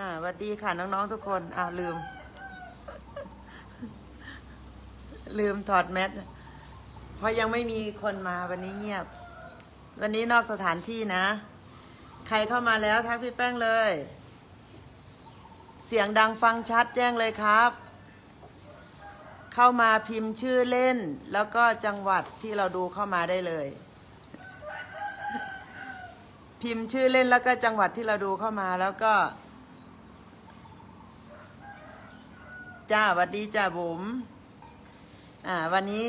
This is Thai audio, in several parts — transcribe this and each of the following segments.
อ่าสวัสดีค่ะน้องๆทุกคนอ้าวลืม ลืมถอดแมสเพราะยังไม่มีคนมาวันนี้เงียบ วันนี้นอกสถานที่นะ ใครเข้ามาแล้วทักพี่แป้งเลย เสียงดังฟังชัดแจ้งเลยครับ เข้ามาพิมพ์ชื่อเล่น แล้วก็จังหวัดที่เราดูเข้ามาได้เลย พิมพ์ชื่อเล่นแล้วก็จังหวัดที่เราดูเข้ามาแล้วก็ จ้าวัดดีจ้าบุ๋มอ่าวันนี้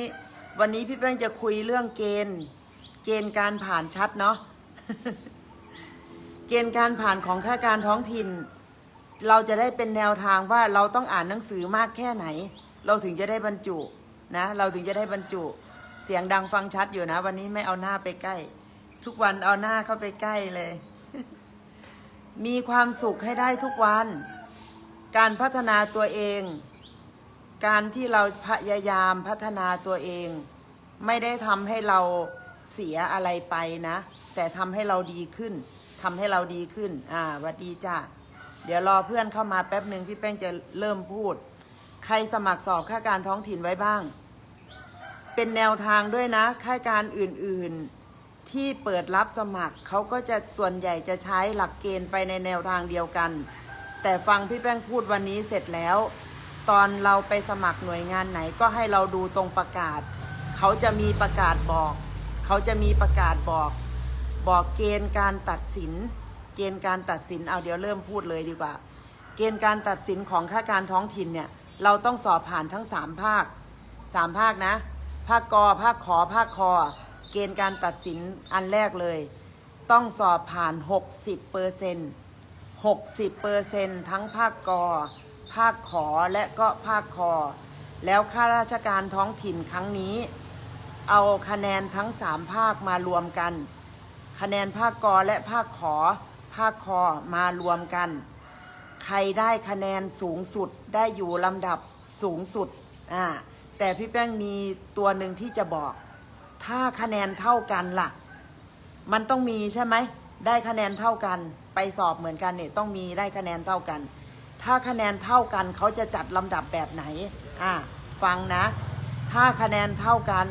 วันนี้พี่แป้งจะคุยเรื่องเกณฑ์ เกณฑ์การผ่านชัดเนาะเกณฑ์การผ่านของข้าการท้องถิ่น เราจะได้เป็นแนวทางว่าเราต้องอ่านหนังสือมากแค่ไหน เราถึงจะได้บรรจุนะ เราถึงจะได้บรรจุ เสียงดังฟังชัดอยู่นะ วันนี้ไม่เอาหน้าไปใกล้ ทุกวันเอาหน้าเข้าไปใกล้เลย มีความสุขให้ได้ทุกวัน การพัฒนาตัวเอง การที่เราพยายามพัฒนาตัวเอง ไม่ได้ทำให้เราเสียอะไรไปนะ แต่ทำให้เราดีขึ้นทำให้เราดีขึ้น อ่าวัดดีจ้าเดี๋ยวรอเพื่อนเข้ามาแป๊บหนึ่งพี่แป้งจะเริ่มพูด ใครสมัครสอบข้าการท้องถิ่นไว้บ้าง เป็นแนวทางด้วยนะข้าการอื่นๆ ที่เปิดรับสมัครเขาก็จะส่วนใหญ่จะใช้หลักเกณฑ์ไปในแนวทางเดียวกัน แต่ฟังพี่แป้งพูดวันนี้เสร็จแล้ว ตอนเราไปสมัครหน่วยงานไหนก็ให้เราดูตรงประกาศ เขาจะมีประกาศบอก เขาจะมีประกาศบอก บอกเกณฑ์การตัดสิน เกณฑ์การตัดสินเอาเดี๋ยวเริ่มพูดเลยดีกว่า เกณฑ์การตัดสินของข้าการท้องถิ่นเนี่ยเราต้องสอบผ่านทั้งสามภาคสามภาคนะ ภาคกอภาคขอภาคคอเกณฑ์การตัดสินอันแรกเลย ต้องสอบผ่าน 60เปอร์เซ็นต์ 60เปอร์เซ็นต์ทั้งภาคกอ ภาคขอและก็ภาคคอ แล้วข้าราชการท้องถิ่นครั้งนี้ เอาคะแนนทั้งสามภาคมารวมกัน คะแนนภาคกอและภาคขอ ภาคคอมารวมกัน ใครได้คะแนนสูงสุดได้อยู่ลำดับสูงสุดอ่าแต่พี่แป้งมีตัวหนึ่งที่จะบอก ถ้าคะแนนเท่ากันล่ะ มันต้องมีใช่ไหม ได้คะแนนเท่ากัน ไปสอบเหมือนกันเนี่ยต้องมีได้คะแนนเท่ากัน ถ้าคะแนนเท่ากันเขาจะจัดลำดับแบบไหนอ่าฟังนะ ถ้าคะแนนเท่ากัน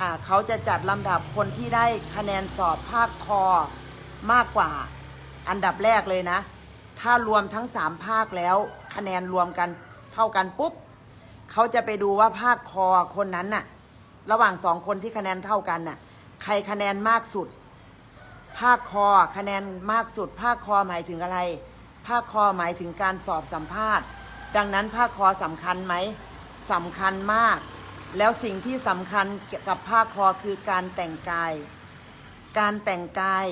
อ่าเขาจะจัดลำดับคนที่ได้คะแนนสอบภาคคอมากกว่า อันดับแรกเลยนะ ถ้ารวมทั้งสามภาคแล้วคะแนนรวมกันเท่ากันปุ๊บเขาจะไปดูว่าภาคคอคนนั้นน่ะระหว่างสองคนที่คะแนนเท่ากันน่ะใครคะแนนมากสุด ภาคคอคะแนนมากสุด ภาคคอหมายถึงอะไร ภาคคอหมายถึงการสอบสัมภาษณ์ ดังนั้นภาคคอสำคัญไหมสำคัญมาก แล้วสิ่งที่สำคัญกับภาคคอคือการแต่งกาย การแต่งกาย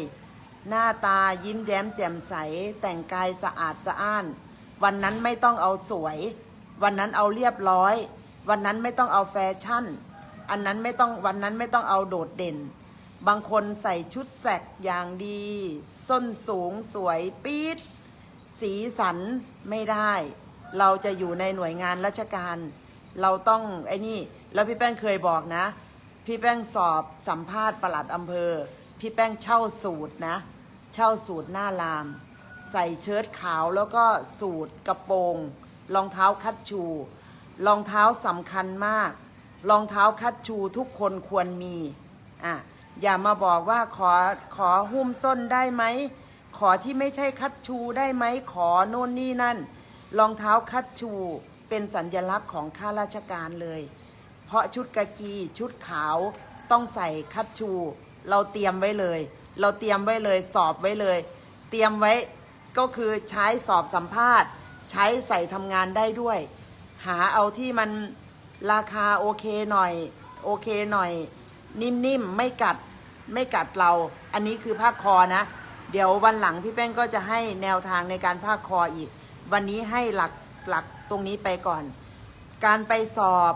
หน้าตายิ้มแย้มแจ่มใส แต่งกายสะอาดสะอ้าน วันนั้นไม่ต้องเอาสวย วันนั้นเอาเรียบร้อย วันนั้นไม่ต้องเอาแฟชั่น อันนั้นไม่ต้องวันนั้นไม่ต้องเอาโดดเด่น บางคนใส่ชุดแสกอย่างดี ส้นสูงสวยปี๊ด สีสันไม่ได้ เราจะอยู่ในหน่วยงานราชการ เราต้องไอ้นี่ แล้วพี่แป้งเคยบอกนะ พี่แป้งสอบสัมภาษณ์ประหลัดอำเภอ พี่แป้งเช่าสูตรนะ เช่าสูตรหน้าราม ใส่เชิ้ตขาวแล้วก็สูตรกระโปรงรองเท้าคัดชู รองเท้าสำคัญมาก รองเท้าคัดชูทุกคนควรมี อะ อย่ามาบอกว่าขอขอหุ้มส้นได้ไหม ขอที่ไม่ใช่คัดชูได้ไหม ขอโน่นนี่นั่น รองเท้าคัดชูเป็นสัญลักษณ์ของข้าราชการเลย เพราะชุดกากีชุดขาวต้องใส่คัดชู เราเตรียมไว้เลย เราเตรียมไว้เลยสอบไว้เลย เตรียมไว้ก็คือใช้สอบสัมภาษณ์ ใช้ใส่ทำงานได้ด้วย หาเอาที่มันราคาโอเคหน่อย โอเคหน่อย นิ่มๆ ไม่กัดไม่กัดเรา อันนี้คือภาคอนะ เดี๋ยววันหลังพี่แป้งก็จะให้แนวทางในการภาคคออีก วันนี้ให้หลักหลักตรงนี้ไปก่อน การไปสอบ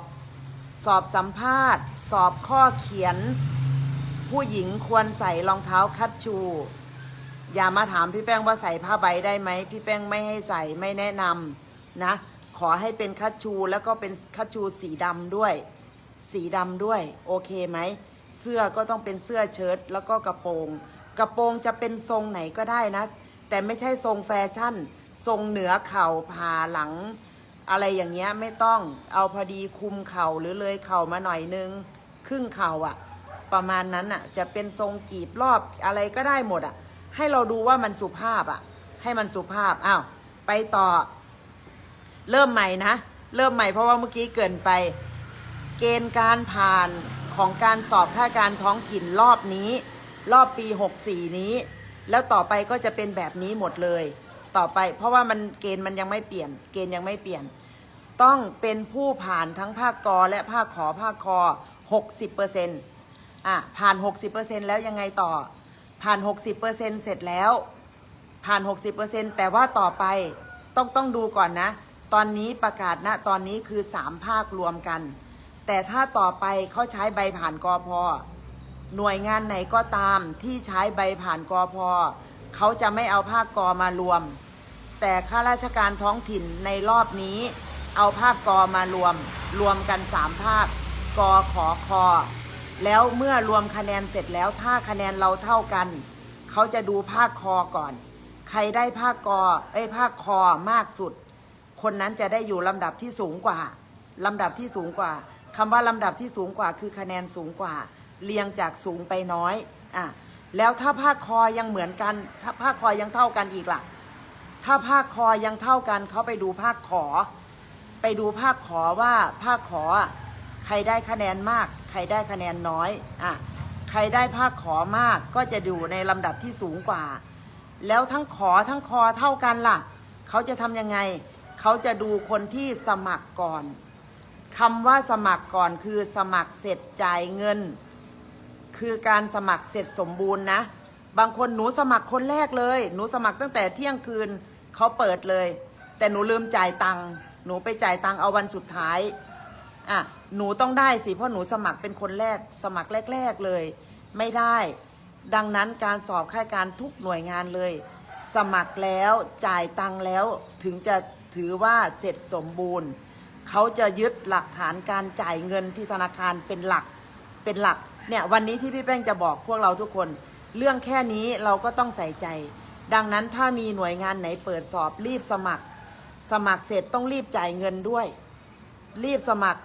สอบสัมภาษณ์ สอบข้อเขียน ผู้หญิงควรใส่รองเท้าคัดชู อย่ามาถามพี่แป้งว่าใส่ผ้าใบได้ไหมพี่แป้งไม่ให้ใส่ไม่แนะนำนะ ขอให้เป็นคัดชูแล้วก็เป็นคัดชูสีดำด้วย สีดำด้วย โอเคไหม เสื้อก็ต้องเป็นเสื้อเชิ้ตแล้วก็กระโปรง กระโปรงจะเป็นทรงไหนก็ได้นะ แต่ไม่ใช่ทรงแฟชั่น ทรงเหนือเข่าผ่าหลัง อะไรอย่างเงี้ยไม่ต้องเอาพอดีคุมเข่าหรือเลยเข่ามาหน่อยนึง ครึ่งเข่าอะประมาณนั้นอะจะเป็นทรงกีบรอบอะไรก็ได้หมดอะให้เราดูว่ามันสุภาพอะให้มันสุภาพอ้าวไปต่อ เริ่มใหม่นะ เริ่มใหม่เพราะว่าเมื่อกี้เกินไป เกณฑ์การผ่านของการสอบข้าการท้องถิ่นรอบนี้ รอบปี 64 นี้ แล้วต่อไปก็จะเป็นแบบนี้หมดเลย ต่อไปเพราะว่ามันเกณฑ์มันยังไม่เปลี่ยน เกณฑ์ยังไม่เปลี่ยน ต้องเป็นผู้ผ่านทั้งภาคกอและภาคขอภาคคอ 60%อะผ่าน 60%แล้วยังไงต่อ ผ่าน 60%เสร็จแล้ว ผ่าน 60%แต่ว่าต่อไปต้องต้องดูก่อนนะ ตอนนี้ประกาศนะตอนนี้คือ 3 ภาครวมกัน แต่ถ้าต่อไปเขาใช้ใบผ่านกอพอหน่วยงานไหนก็ตามที่ใช้ใบผ่านกอพอเขาจะไม่เอาภาคกอมารวม แต่ข้าราชการท้องถิ่นในรอบนี้ เอาภาคกอมารวม รวมกัน3ภาคกอขอคอแล้วเมื่อรวมคะแนนเสร็จแล้วถ้าคะแนนเราเท่ากัน เขาจะดูภาคคอก่อน ใครได้ภาคกอเอ้ยภาคคอมากสุด คนนั้นจะได้อยู่ลำดับที่สูงกว่าลำดับที่สูงกว่า คำว่าลำดับที่สูงกว่าคือคะแนนสูงกว่า เรียงจากสูงไปน้อยอะแล้วถ้าภาคคอยังเหมือนกัน ถ้าภาคคอยังเท่ากันอีกล่ะ ถ้าภาคคอยังเท่ากันเขาไปดูภาคขอ ไปดูภาคขอว่าภาคขอใครได้คะแนนมาก ใครได้คะแนนน้อยอะใครได้ภาคขอมากก็จะอยู่ในลำดับที่สูงกว่า แล้วทั้งขอทั้งคอเท่ากันล่ะ เขาจะทำยังไง เขาจะดูคนที่สมัครก่อน คำว่าสมัครก่อนคือสมัครเสร็จจ่ายเงิน คือการสมัครเสร็จสมบูรณ์นะ บางคนหนูสมัครคนแรกเลย หนูสมัครตั้งแต่เที่ยงคืนเขาเปิดเลย แต่หนูลืมจ่ายตังค์หนูไปจ่ายตังค์เอาวันสุดท้ายอะหนูต้องได้สิเพราะหนูสมัครเป็นคนแรก สมัครแรก ๆเลย ไม่ได้ ดังนั้นการสอบข้ายการทุกหน่วยงานเลย สมัครแล้วจ่ายตังค์แล้วถึงจะถือว่าเสร็จสมบูรณ์ เขาจะยึดหลักฐานการจ่ายเงินที่ธนาคารเป็นหลักเป็นหลักเนี่ยวันนี้ที่พี่แป้งจะบอกพวกเราทุกคน เรื่องแค่นี้เราก็ต้องใส่ใจ ดังนั้นถ้ามีหน่วยงานไหนเปิดสอบรีบสมัคร สมัครเสร็จต้องรีบจ่ายเงินด้วย รีบสมัคร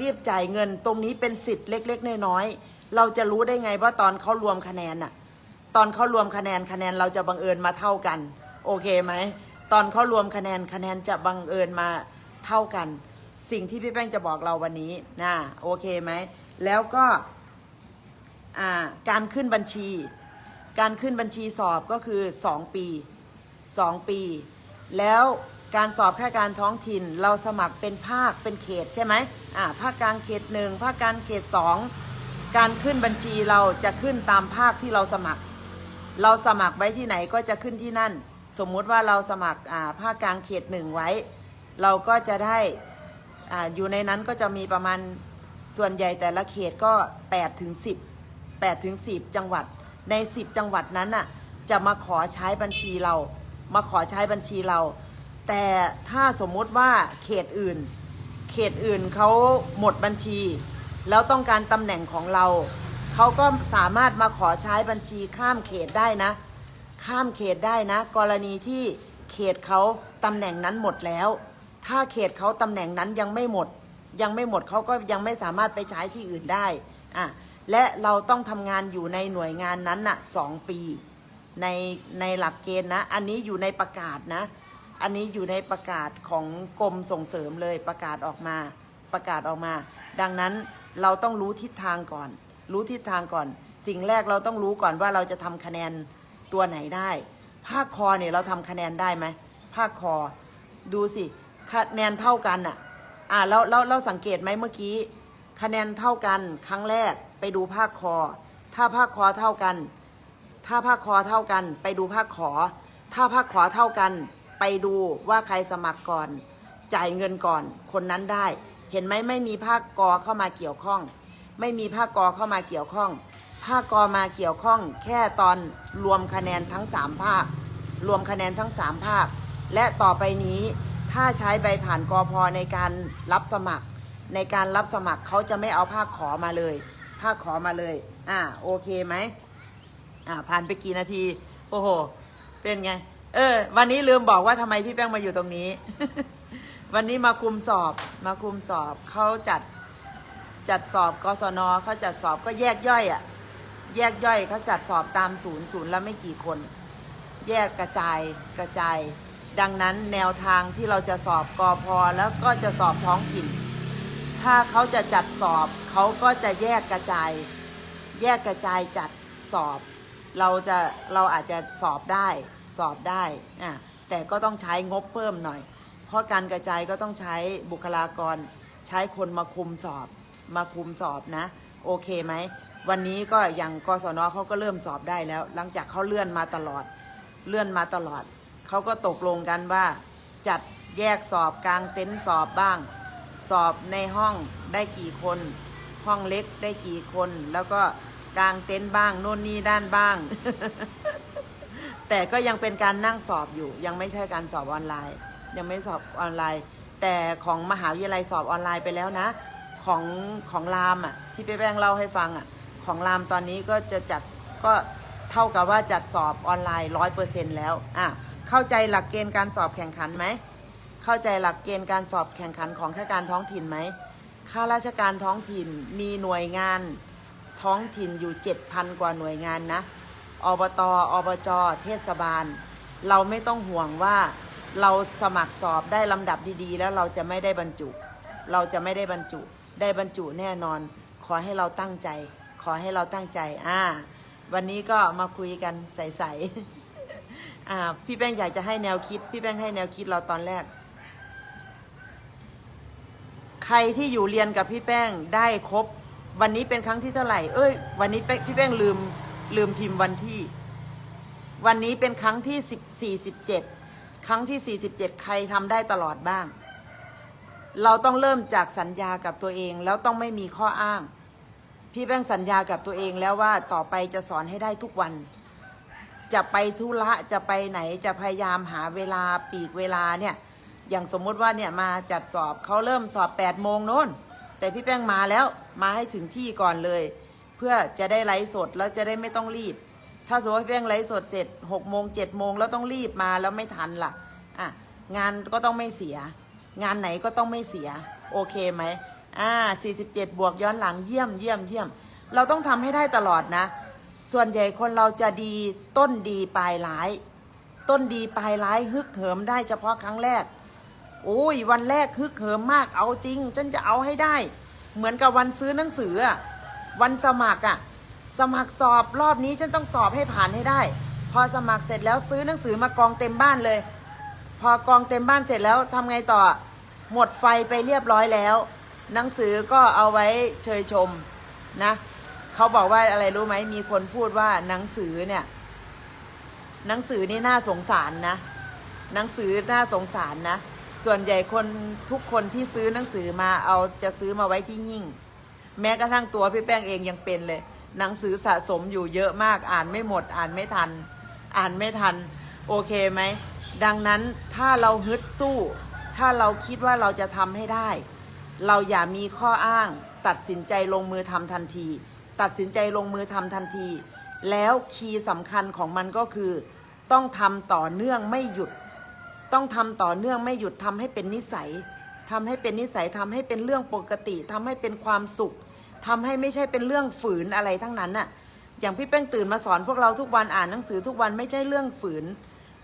รีบจ่ายเงินตรงนี้เป็นสิทธิ์เล็ก ๆ น้อยๆเราจะรู้ได้ไงว่าตอนเขารวมคะแนนน่ะตอนเขารวมคะแนนคะแนนเราจะบังเอิญมาเท่ากัน โอเคไหมตอนเขารวมคะแนนคะแนนจะบังเอิญมาเท่ากัน สิ่งที่พี่แป้งจะบอกเราวันนี้นะโอเคไหม แล้วก็การขึ้นบัญชี การขึ้นบัญชีสอบก็คือ 2 ปี 2 ปี แล้วการสอบข้าการท้องถิ่นเราสมัครเป็นภาคเป็นเขตใช่ไหมอ่าภาคกลางเขตหนึ่งภาคกลางเขตสองการขึ้นบัญชีเราจะขึ้นตามภาคที่เราสมัคร เราสมัครไว้ที่ไหนก็จะขึ้นที่นั่น สมมุติว่าเราสมัครอ่าภาคกลางเขตหนึ่งไว้ เราก็จะได้ ออยู่ในนั้นก็จะมีประมาณส่วนใหญ่แต่ละเขตก็8ถึง10 8ถึง10 จังหวัด ใน 10 จังหวัดนั้นน่ะจะมาขอใช้บัญชีเรา มาขอใช้บัญชีเรา แต่ถ้าสมมุติว่าเขตอื่น เขตอื่นเขาหมดบัญชี แล้วต้องการตำแหน่งของเรา เขาก็สามารถมาขอใช้บัญชีข้ามเขตได้นะ ข้ามเขตได้นะ กรณีที่เขตเขาตำแหน่งนั้นหมดแล้ว ถ้าเขตเขาตำแหน่งนั้นยังไม่หมด ยังไม่หมดเขาก็ยังไม่สามารถไปใช้ที่อื่นได้อะและเราต้องทำงานอยู่ในหน่วยงานนั้นน่ะสองปี ในในหลักเกณฑ์นะ อันนี้อยู่ในประกาศนะ อันนี้อยู่ในประกาศของกรมส่งเสริมเลยประกาศออกมา ประกาศออกมา ดังนั้นเราต้องรู้ทิศทางก่อน รู้ทิศทางก่อน สิ่งแรกเราต้องรู้ก่อนว่าเราจะทำคะแนนตัวไหนได้ ภาคคอเนี่ยเราทำคะแนนได้ไหมภาคคอดูสิ คะแนนเท่ากันอะ อ่าแล้วเราเราสังเกตไหมเมื่อกี้ คะแนนเท่ากันครั้งแรกไปดูภาคคอ ถ้าภาคคอเท่ากัน ถ้าภาคคอเท่ากัน ไปดูภาคขอ ถ้าภาคขอเท่ากัน ไปดูว่าใครสมัครก่อน จ่ายเงินก่อนคนนั้นได้ เห็นไหมไม่มีภาคกอเข้ามาเกี่ยวข้อง ไม่มีภาคกอเข้ามาเกี่ยวข้อง ภาคกอมาเกี่ยวข้อง แค่ตอนรวมคะแนนทั้งสามภาค รวมคะแนนทั้งสามภาค และต่อไปนี้ ถ้าใช้ใบผ่านกอพอในการรับสมัคร ในการรับสมัครเขาจะไม่เอาภาคขอมาเลย ภาคขอมาเลย อ่าโอเคไหมอ่าผ่านไปกี่นาที โอ้โห เป็นไง เออ วันนี้ลืมบอกว่าทำไมพี่แป้งมาอยู่ตรงนี้ วันนี้มาคุมสอบมาคุมสอบเขาจัดจัดสอบกศนเขาจัดสอบก็แยกย่อยอะ่ะ แยกย่อยเขาจัดสอบตามศูนย์ศูนย์ละไม่กี่คน แยกกระจายกระจาย ดังนั้นแนวทางที่เราจะสอบกอพอแล้วก็จะสอบท้องถิ่น ถ้าเขาจะจัดสอบเขาก็จะแยกกระจาย แยกกระจายจัดสอบ เราจะเราอาจจะสอบได้สอบได้อะแต่ก็ต้องใช้งบเพิ่มหน่อย เพราะการกระจายก็ต้องใช้บุคลากร ใช้คนมาคุมสอบ มาคุมสอบนะ โอเคไหมวันนี้ก็อย่างกศนเขาก็เริ่มสอบได้แล้ว หลังจากเขาเลื่อนมาตลอด เลื่อนมาตลอด เขาก็ตกลงกันว่า จัดแยกสอบกลางเต็นท์สอบบ้าง สอบในห้องได้กี่คน ห้องเล็กได้กี่คน แล้วก็กลางเต็นท์บ้างโน่นนี่ด้านบ้าง แต่ก็ยังเป็นการนั่งสอบอยู่ ยังไม่ใช่การสอบออนไลน์ ยังไม่สอบออนไลน์ แต่ของมหาวิทยาลัยสอบออนไลน์ไปแล้วนะ ของของรามอะที่พี่แป้งเล่าให้ฟังอะของรามตอนนี้ก็จะจัดก็เท่ากับว่าจัดสอบออนไลน์ร้อยเปอร์เซ็นแล้วอะ เข้าใจหลักเกณฑ์การสอบแข่งขันไหม เข้าใจหลักเกณฑ์การสอบแข่งขันของข้าราชการท้องถิ่นไหม ข้าราชการท้องถิ่นมีหน่วยงานท้องถิ่นอยู่7,000กว่าหน่วยงานนะ อบต อบจ เทศบาล เราไม่ต้องห่วงว่าเราสมัครสอบได้ลำดับดีๆ แล้วเราจะไม่ได้บรรจุ เราจะไม่ได้บรรจุ ได้บรรจุแน่นอน ขอให้เราตั้งใจ ขอให้เราตั้งใจ อ่า วันนี้ก็มาคุยกันใสๆ อ่าพี่แป้งอยากจะให้แนวคิด พี่แป้งให้แนวคิดเราตอนแรก ใครที่อยู่เรียนกับพี่แป้งได้ครบ วันนี้เป็นครั้งที่เท่าไหร่เอ้ย วันนี้พี่แป้งลืมลืมพิมพ์วันที่ วันนี้เป็นครั้งที่สิบสี่สิบเจ็ดครั้งที่สี่สิบเจ็ดใครทำได้ตลอดบ้าง เราต้องเริ่มจากสัญญากับตัวเอง แล้วต้องไม่มีข้ออ้าง พี่แป้งสัญญากับตัวเองแล้วว่าต่อไปจะสอนให้ได้ทุกวัน จะไปธุระจะไปไหนจะพยายามหาเวลาปีกเวลาเนี่ย อย่างสมมุติว่าเนี่ยมาจัดสอบเขาเริ่มสอบ8ปดโมงโน้น แต่พี่แป้งมาแล้วมาให้ถึงที่ก่อนเลย เพื่อจะได้ไลฟ์สดแล้วจะได้ไม่ต้องรีบ ถ้าสมมติว่าพี่แป้งไลฟ์สดเสร็จ6กโมงเจ็ดโมงแล้วต้องรีบมาแล้วไม่ทันล่ะอะงานก็ต้องไม่เสีย งานไหนก็ต้องไม่เสีย โอเคไหมอ่า47 บวกย้อนหลังเยี่ยมเยี่ยมเยี่ยม เราต้องทำให้ได้ตลอดนะ ส่วนใหญ่คนเราจะดีต้นดีปลายร้าย ต้นดีปลายร้ายฮึกเหิมได้เฉพาะครั้งแรกโอ้ยวันแรกฮึกเหิมมากเอาจริง ฉันจะเอาให้ได้ เหมือนกับวันซื้อหนังสือวันสมัครอะสมัครสอบรอบนี้ฉันต้องสอบให้ผ่านให้ได้ พอสมัครเสร็จแล้วซื้อหนังสือมากองเต็มบ้านเลย พอกองเต็มบ้านเสร็จแล้วทำไงต่อ หมดไฟไปเรียบร้อยแล้ว หนังสือก็เอาไว้เชยชมนะ เขาบอกว่าอะไรรู้ไหมมีคนพูดว่าหนังสือเนี่ย หนังสือนี่น่าสงสารนะ หนังสือน่าสงสารนะ ส่วนใหญ่คนทุกคนที่ซื้อหนังสือมาเอาจะซื้อมาไว้ที่หิ่ง แม้กระทั่งตัวพี่แป้งเองยังเป็นเลย หนังสือสะสมอยู่เยอะมากอ่านไม่หมด อ่านไม่ทัน อ่านไม่ทัน โอเคไหมดังนั้นถ้าเราฮึดสู้ ถ้าเราคิดว่าเราจะทำให้ได้ เราอย่ามีข้ออ้าง ตัดสินใจลงมือทำทันที ตัดสินใจลงมือทำทันที แล้วคีย์สำคัญของมันก็คือ ต้องทำต่อเนื่องไม่หยุด ต้องทำต่อเนื่องไม่หยุดทำให้เป็นนิสัยทำให้เป็นนิสัยทำให้เป็นเรื่องปกติทำให้เป็นความสุขทำให้ไม่ใช่เป็นเรื่องฝืนอะไรทั้งนั้นน่ะอย่างพี่แป้งตื่นมาสอนพวกเราทุกวันอ่านหนังสือทุกวันไม่ใช่เรื่องฝืน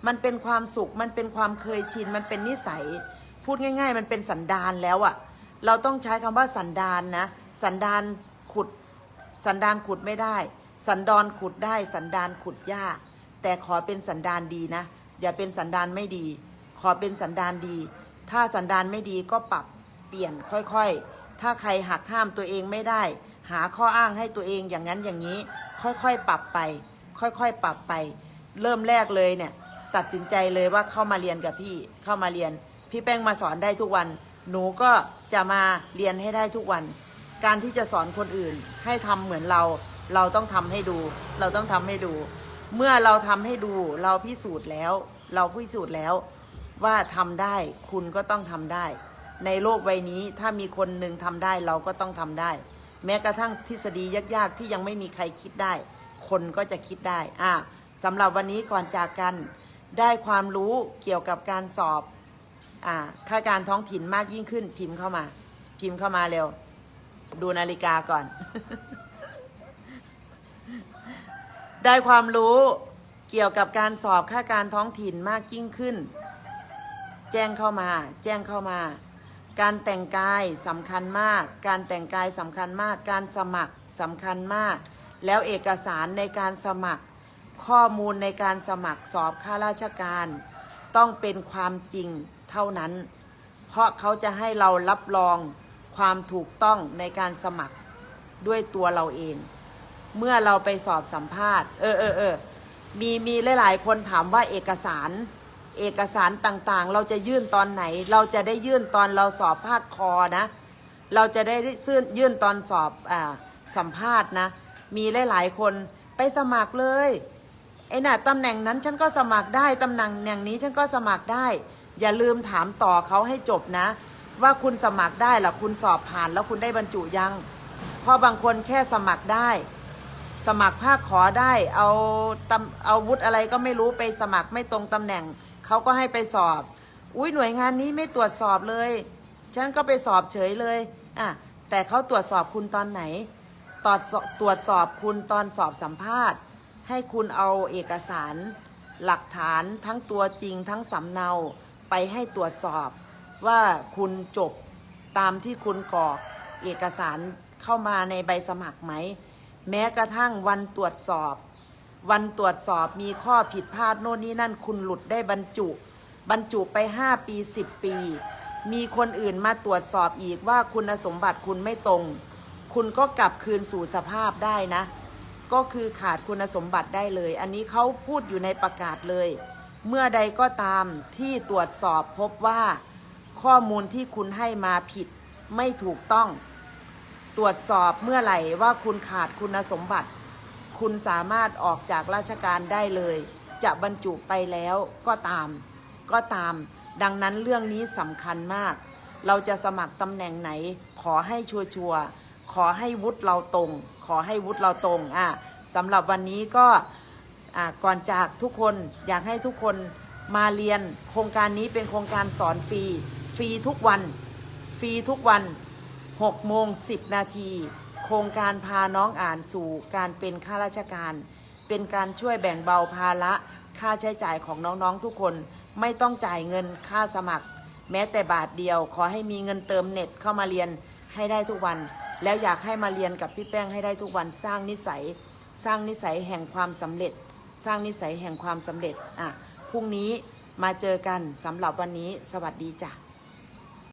มันเป็นความสุข มันเป็นความเคยชิน มันเป็นนิสัย พูดง่าย ๆ มันเป็นสันดานแล้วอะ่ะ เราต้องใช้คำว่าสันดานนะ สันดานขุด สันดานขุดไม่ได้ สันดอนขุดได้ สันดานขุดยาก แต่ขอเป็นสันดานดีนะ อย่าเป็นสันดานไม่ดี ขอเป็นสันดานดี ถ้าสันดานไม่ดีก็ปรับเปลี่ยนค่อยๆ ถ้าใครหักห้ามตัวเองไม่ได้ หาข้ออ้างให้ตัวเองอย่างนั้นอย่างนี้ ค่อยๆ ปรับไป ค่อยๆ ปรับไป เริ่มแรกเลยเนี่ย ตัดสินใจเลยว่าเข้ามาเรียนกับพี่ เข้ามาเรียน พี่แป้งมาสอนได้ทุกวัน หนูก็จะมาเรียนให้ได้ทุกวัน การที่จะสอนคนอื่นให้ทำเหมือนเรา เราต้องทำให้ดู เราต้องทำให้ดู เมื่อเราทำให้ดูเราพิสูจน์แล้ว เราพิสูจน์แล้วว่าทำได้คุณก็ต้องทำได้ ในโลกใบนี้ถ้ามีคนหนึ่งทำได้เราก็ต้องทำได้ แม้กระทั่งทฤษฎียากๆ ที่ยังไม่มีใครคิดได้ คนก็จะคิดได้อะสำหรับวันนี้ก่อนจากกันได้ความรู้เกี่ยวกับการสอบอ่าข้าการท้องถิ่นมากยิ่งขึ้นพิมพ์เข้ามา พิมพ์เข้ามาเร็ว ดูนาฬิกาก่อน ได้ความรู้เกี่ยวกับการสอบข้าการท้องถิ่นมากยิ่งขึ้น แจ้งเข้ามา แจ้งเข้ามา การแต่งกายสำคัญมาก การแต่งกายสำคัญมาก การสมัครสำคัญมาก แล้วเอกสารในการสมัคร ข้อมูลในการสมัครสอบข้าราชการ ต้องเป็นความจริงเท่านั้น เพราะเขาจะให้เรารับรอง ความถูกต้องในการสมัครด้วยตัวเราเอง เมื่อเราไปสอบสัมภาษณ์ เออเออเออมีมีหลาย ๆ คนถามว่าเอกสาร เอกสารต่างๆ เราจะยื่นตอนไหน เราจะได้ยื่นตอนเราสอบภาคคอนะ เราจะได้ยื่นยื่นตอนสอบอ่าสัมภาษณ์นะ มีหลาย ๆ คนไปสมัครเลยไอ้น่ะตำแหน่งนั้นฉันก็สมัครได้ตำแหน่งอย่างนี้ฉันก็สมัครได้ อย่าลืมถามต่อเขาให้จบนะ ว่าคุณสมัครได้หรอคุณสอบผ่านแล้วคุณได้บรรจุยัง เพราะบางคนแค่สมัครได้ สมัครภาคขอได้ เอาตำเอาวุฒิอะไรก็ไม่รู้ไปสมัครไม่ตรงตำแหน่งเขาก็ให้ไปสอบ อุ้ยหน่วยงานนี้ไม่ตรวจสอบเลย ฉันก็ไปสอบเฉยเลยอะแต่เขาตรวจสอบคุณตอนไหนตรวจตรวจสอบคุณตอนสอบสัมภาษณ์ ให้คุณเอาเอกสาร หลักฐานทั้งตัวจริงทั้งสำเนาไปให้ตรวจสอบ ว่าคุณจบตามที่คุณกรอกเอกสารเข้ามาในใบสมัครไหม แม้กระทั่งวันตรวจสอบ วันตรวจสอบมีข้อผิดพลาดโน่นนี่นั่นคุณหลุดได้บรรจุ บรรจุไป 5 ปี 10 ปี มีคนอื่นมาตรวจสอบอีกว่าคุณสมบัติคุณไม่ตรง คุณก็กลับคืนสู่สภาพได้นะ ก็คือขาดคุณสมบัติได้เลย อันนี้เขาพูดอยู่ในประกาศเลย เมื่อใดก็ตามที่ตรวจสอบพบว่า ข้อมูลที่คุณให้มาผิดไม่ถูกต้อง ตรวจสอบเมื่อไหร่ว่าคุณขาดคุณสมบัติ คุณสามารถออกจากราชการได้เลย จะบรรจุไปแล้วก็ตาม ก็ตาม ดังนั้นเรื่องนี้สำคัญมาก เราจะสมัครตำแหน่งไหน ขอให้ชัวร์ขอให้วุฒิเราตรง ขอให้วุฒิเราตรงอะสำหรับวันนี้ก็ก่อนจากทุกคนอยากให้ทุกคนมาเรียนโครงการนี้เป็นโครงการสอนฟรี ฟรีทุกวัน ฟรีทุกวัน6โมง10 นาที โครงการพาน้องอ่านสู่การเป็นข้าราชการ เป็นการช่วยแบ่งเบาภาระค่าใช้จ่ายของน้องๆทุกคน ไม่ต้องจ่ายเงินค่าสมัคร แม้แต่บาทเดียว ขอให้มีเงินเติมเน็ตเข้ามาเรียนให้ได้ทุกวัน แล้วอยากให้มาเรียนกับพี่แป้งให้ได้ทุกวันสร้างนิสัย สร้างนิสัยแห่งความสำเร็จ สร้างนิสัยแห่งความสำเร็จอะพรุ่งนี้มาเจอกันสำหรับวันนี้ สวัสดีจ้ะ